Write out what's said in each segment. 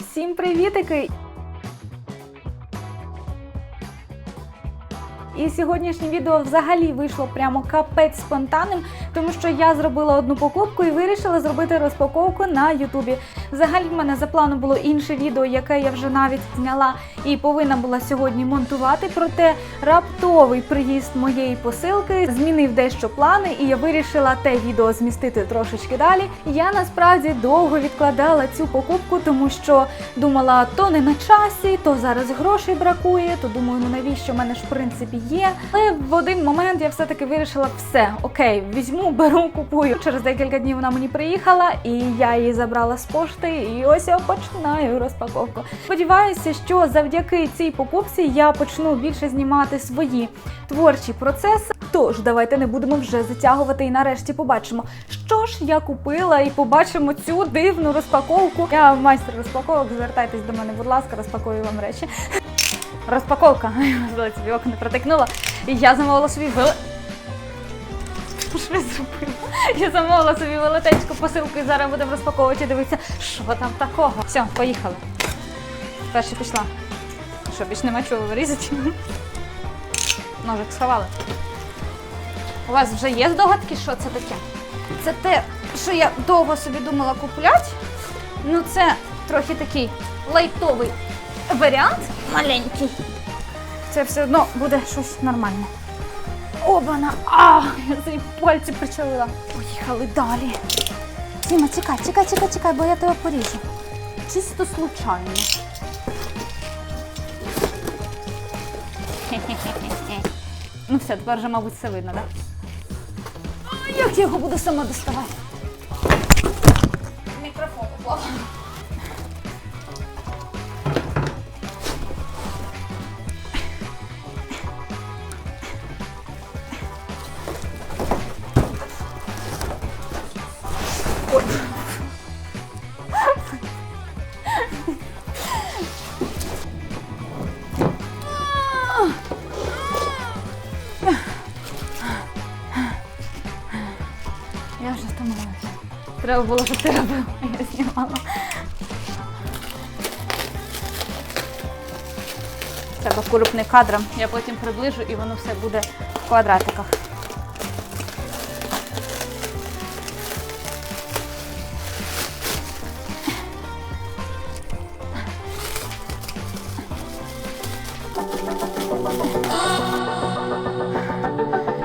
Всім привітики! І сьогоднішнє відео взагалі вийшло прямо капець спонтанним, тому що я зробила одну покупку і вирішила зробити розпаковку на Ютубі. Взагалі в мене за планом було інше відео, яке я вже навіть зняла і повинна була сьогодні монтувати. Проте раптовий приїзд моєї посилки змінив дещо плани, і я вирішила те відео змістити трошечки далі. Я насправді довго відкладала цю покупку, тому що думала, то не на часі, то зараз грошей бракує, то думаю, ну навіщо в мене ж в принципі є. Але в один момент я все-таки вирішила все, окей, візьму, беру, купую. Через декілька днів вона мені приїхала, і я її забрала з пошти. І ось я починаю розпаковку. Сподіваюся, що завдяки цій покупці я почну більше знімати свої творчі процеси. Тож давайте не будемо вже затягувати і нарешті побачимо, що ж я купила, і побачимо цю дивну розпаковку. Я майстер розпаковок. Звертайтесь до мене, будь ласка, розпакую вам речі. Розпаковка. Ой, собі око не протикнула. І я замовила собі вели... Що я зробила? Я замовила собі велетенську посилку і зараз будемо розпаковувати і дивитися, що там такого. Все, поїхали. Перше пішла. Що, більш нема чого вирізати? Ножик сховали. У вас вже є здогадки, що це таке? Це те, що я довго собі думала купляти. Ну, це трохи такий лайтовий варіант, маленький. Це все одно буде щось нормальне. Обана! А, я свої пальці причалила. Поїхали далі. Тіма, чекай, чекай, чекай, чекай, бо я тебе поріжу. Чисто случайно. Ну все, тепер вже, мабуть, все видно, так? Да? Як я його буду сама доставати? Мікрофон упав. Треба було, щоб ти робив, а я знімала. Треба крупний кадром. Я потім приближу і воно все буде в квадратиках.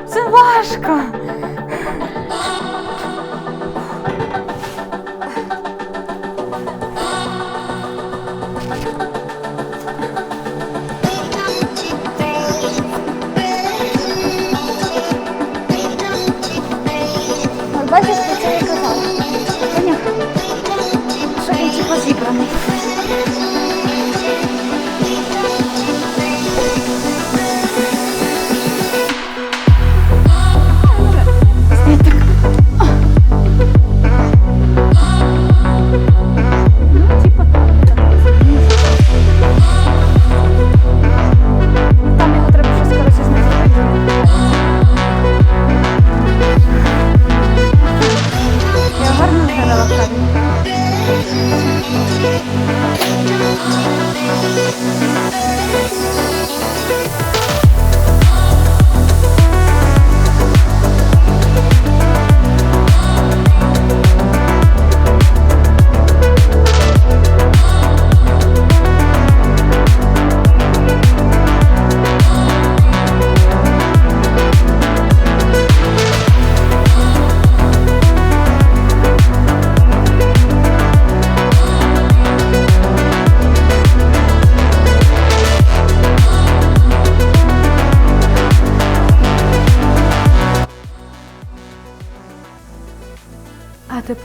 Це важко.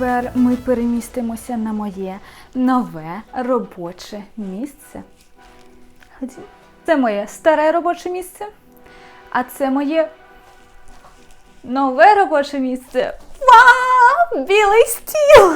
Тепер ми перемістимося на моє нове робоче місце. Це моє старе робоче місце, а це моє нове робоче місце. Вау! Білий стіл!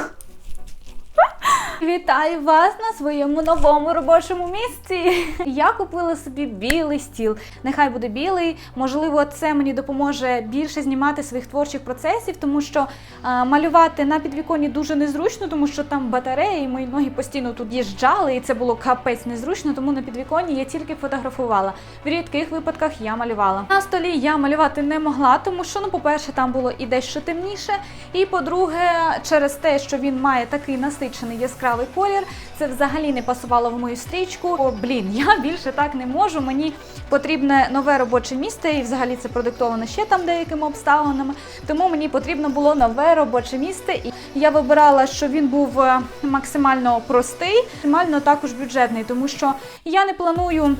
Вітаю вас на своєму новому робочому місці. Я купила собі білий стіл. Нехай буде білий. Можливо, це мені допоможе більше знімати своїх творчих процесів, тому що а, малювати на підвіконні дуже незручно, тому що там батареї, і мої ноги постійно тут їжджали, і це було капець незручно. Тому на підвіконні я тільки фотографувала. В рідких випадках я малювала. На столі я малювати не могла, тому що, ну, по-перше, там було і дещо темніше. І по-друге, через те, що він має такий насичений яскравий колір, це взагалі не пасувало в мою стрічку. О, блін, я більше так не можу. Мені потрібне нове робоче місце, і взагалі це продиктовано ще там деякими обставинами. Тому мені потрібно було нове робоче місце. І я вибирала, що він був е, максимально простий, максимально також бюджетний, тому що я не планую.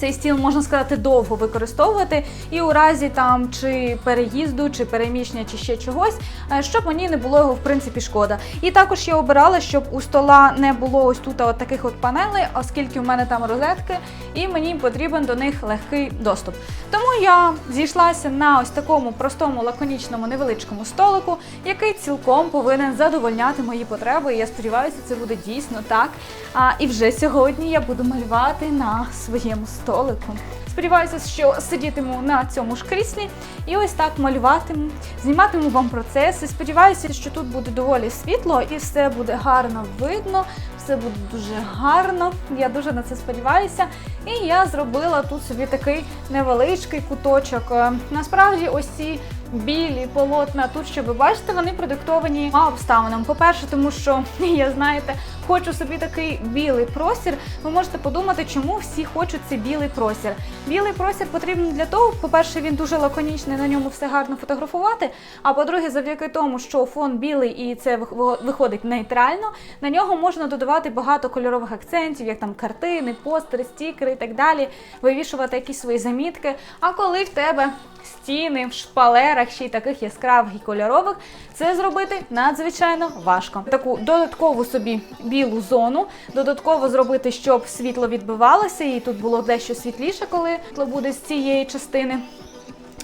Цей стіл можна сказати довго використовувати, і у разі там чи переїзду, чи переміщення, чи ще чогось, е, щоб мені не було його в принципі шкода. І також я обирала, щоб у стола не було ось тут от таких от панелей, оскільки у мене там розетки, і мені потрібен до них легкий доступ. Тому я зійшлася на ось такому простому, лаконічному, невеличкому столику, який цілком повинен задовольняти мої потреби. І я сподіваюся, це буде дійсно так. А і вже сьогодні я буду малювати на своєму столику. Сподіваюся, що сидітиму на цьому ж кріслі і ось так малюватиму, зніматиму вам процеси. Сподіваюся, що тут буде доволі світло і все буде гарно видно, все буде дуже гарно. Я дуже на це сподіваюся. І я зробила тут собі такий невеличкий куточок. Е, Насправді, ось ці білі полотна тут, що ви бачите, вони продиктовані обставинам. По-перше, тому що я знаєте, хочу собі такий білий простір. Ви можете подумати, чому всі хочуть цей білий простір. Білий простір потрібен для того, по-перше, він дуже лаконічний, на ньому все гарно фотографувати. А по-друге, завдяки тому, що фон білий і це виходить нейтрально, на нього можна додавати багато кольорових акцентів, як там картини, постери, стікери і так далі, вивішувати якісь свої замітки. А коли в тебе стіни в шпалерах, ще й таких яскравих і кольорових, це зробити надзвичайно важко. Таку додаткову собі білу зону, додатково зробити, щоб світло відбивалося, і тут було дещо світліше, коли буде з цієї частини.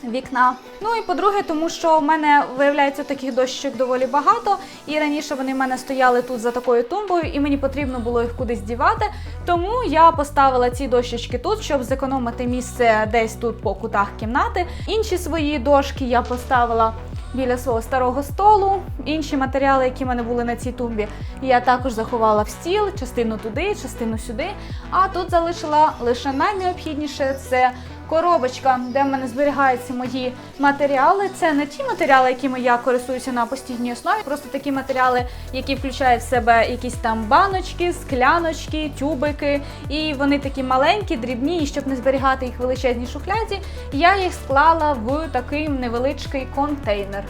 Вікна. Ну і по-друге, тому що в мене виявляється таких дощок доволі багато, і раніше вони в мене стояли тут за такою тумбою, і мені потрібно було їх кудись дівати. Тому я поставила ці дощечки тут, щоб зекономити місце десь тут по кутах кімнати. Інші свої дошки я поставила біля свого старого столу. Інші матеріали, які в мене були на цій тумбі, я також заховала в стіл, частину туди, частину сюди. А тут залишила лише найнеобхідніше це коробочка, де в мене зберігаються мої матеріали. Це не ті матеріали, якими я користуюся на постійній основі, просто такі матеріали, які включають в себе якісь там баночки, скляночки, тюбики. І вони такі маленькі, дрібні, і щоб не зберігати їх в величезній шухляді, я їх склала в такий невеличкий контейнер.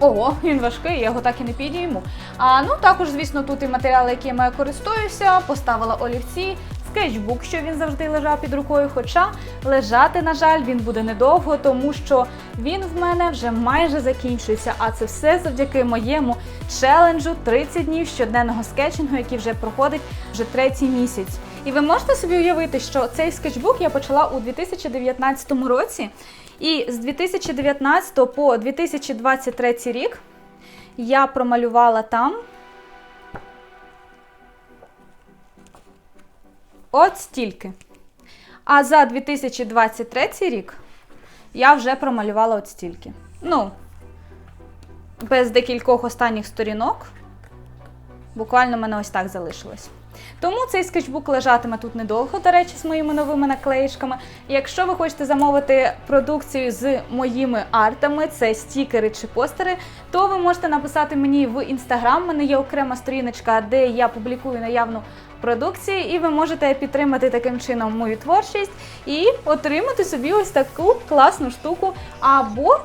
Ого, він важкий, я його так і не підійму. А ну також, звісно, тут і матеріали, якими я користуюся, поставила олівці, скетчбук, що він завжди лежав під рукою. Хоча лежати, на жаль, він буде недовго, тому що він в мене вже майже закінчується. А це все завдяки моєму челенджу 30 днів щоденного скетчингу, який вже проходить вже третій місяць. І ви можете собі уявити, що цей скетчбук я почала у 2019 році. І з 2019 по 2023 рік я промалювала там от стільки. А за 2023 рік я вже промалювала от стільки. Ну, без декількох останніх сторінок. Буквально в мене ось так залишилось. Тому цей скетчбук лежатиме тут недовго, до речі, з моїми новими наклеїчками. Якщо ви хочете замовити продукцію з моїми артами, це стікери чи постери, то ви можете написати мені в інстаграм. У мене є окрема сторіночка, де я публікую наявну продукцію, і ви можете підтримати таким чином мою творчість і отримати собі ось таку класну штуку. Або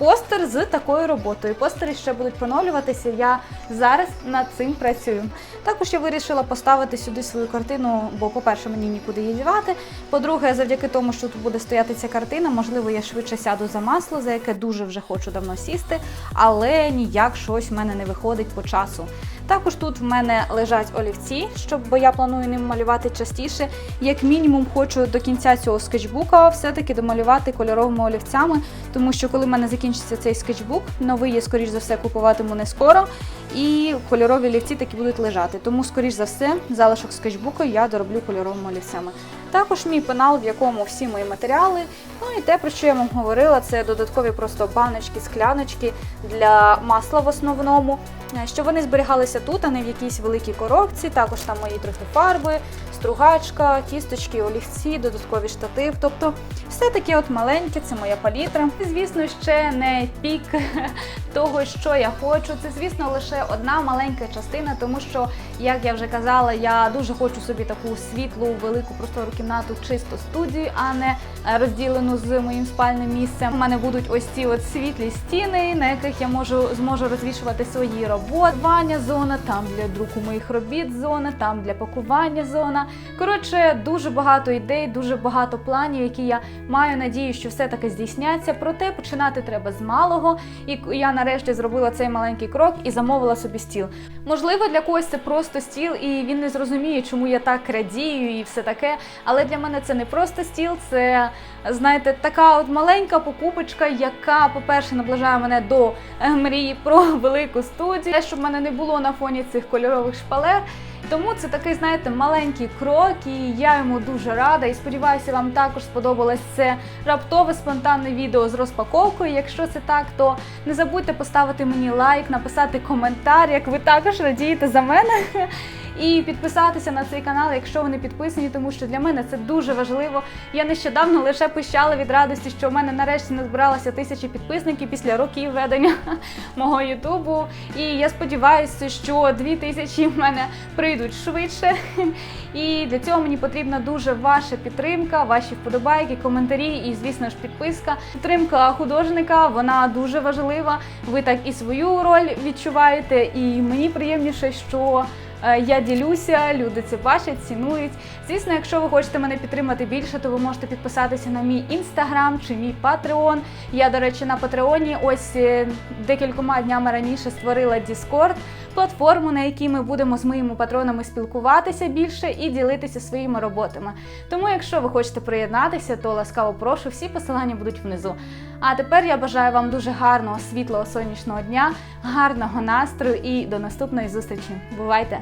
постер з такою роботою. Постери ще будуть поновлюватися. Я зараз над цим працюю. Також я вирішила поставити сюди свою картину, бо, по-перше, мені нікуди її дівати. По-друге, завдяки тому, що тут буде стояти ця картина, можливо, я швидше сяду за масло, за яке дуже вже хочу давно сісти, але ніяк щось в мене не виходить по часу. Також тут в мене лежать олівці, щоб бо я планую ним малювати частіше. Як мінімум, хочу до кінця цього скетчбука все-таки домалювати кольоровими олівцями, тому що коли в мене закінчиться цей скетчбук, новий я, скоріш за все, купуватиму не скоро. І кольорові олівці такі будуть лежати. Тому, скоріш за все, залишок скетчбуку я дороблю кольоровими олівцями. Також мій пенал, в якому всі мої матеріали. Ну і те, про що я вам говорила, це додаткові просто баночки, скляночки для масла в основному, щоб вони зберігалися тут, а не в якійсь великій коробці. Також там мої трохи фарби, стругачка, кісточки, олівці, додаткові штатив. Тобто все таке от маленьке, це моя палітра. Звісно, ще не пік того, що я хочу. Це, звісно, лише одна маленька частина, тому що, як я вже казала, я дуже хочу собі таку світлу, велику простору кімнату, чисту студію, а не е, розділену з моїм спальним місцем. У мене будуть ось ці от світлі стіни, на яких я можу зможу розвішувати свої роботи. Ваня зона, там для друку моїх робіт зона, там для пакування зона. Коротше, дуже багато ідей, дуже багато планів, які я маю надію, що все таки здійсняться. Проте починати треба з малого. І я нарешті зробила цей маленький крок і замовила собі стіл. Можливо, для когось це просто стіл, і він не зрозуміє, чому я так радію і все таке. Але для мене це не просто стіл, це знаєте, така от маленька покупочка, яка, по-перше, наближає мене до е, мрії про велику студію, те, щоб в мене не було на фоні цих кольорових шпалер. Тому це такий, знаєте, маленький крок, і я йому дуже рада. І сподіваюся, вам також сподобалось це раптове спонтанне відео з розпаковкою. Якщо це так, то не забудьте поставити мені лайк, написати коментар, як ви також радієте за мене. І підписатися на цей канал, якщо ви не підписані, тому що для мене це дуже важливо. Я нещодавно лише пищала від радості, що в мене нарешті не збиралося тисячі підписників після років ведення мого Ютубу. І я сподіваюся, що дві тисячі в мене прийдуть швидше. І для цього мені потрібна дуже ваша підтримка, ваші вподобайки, коментарі і, звісно ж, підписка. Підтримка художника вона дуже важлива. Ви так і свою роль відчуваєте, і мені приємніше, що. Е, Я ділюся, люди це бачать, цінують. Звісно, якщо ви хочете мене підтримати більше, то ви можете підписатися на мій інстаграм чи мій патреон. Я, до речі, на патреоні ось е, декількома днями раніше створила Discord, платформу, на якій ми будемо з моїми патронами спілкуватися більше і ділитися своїми роботами. Тому, якщо ви хочете приєднатися, то ласкаво прошу, всі посилання будуть внизу. А тепер я бажаю вам дуже гарного, світлого сонячного дня, гарного настрою і до наступної зустрічі. Бувайте!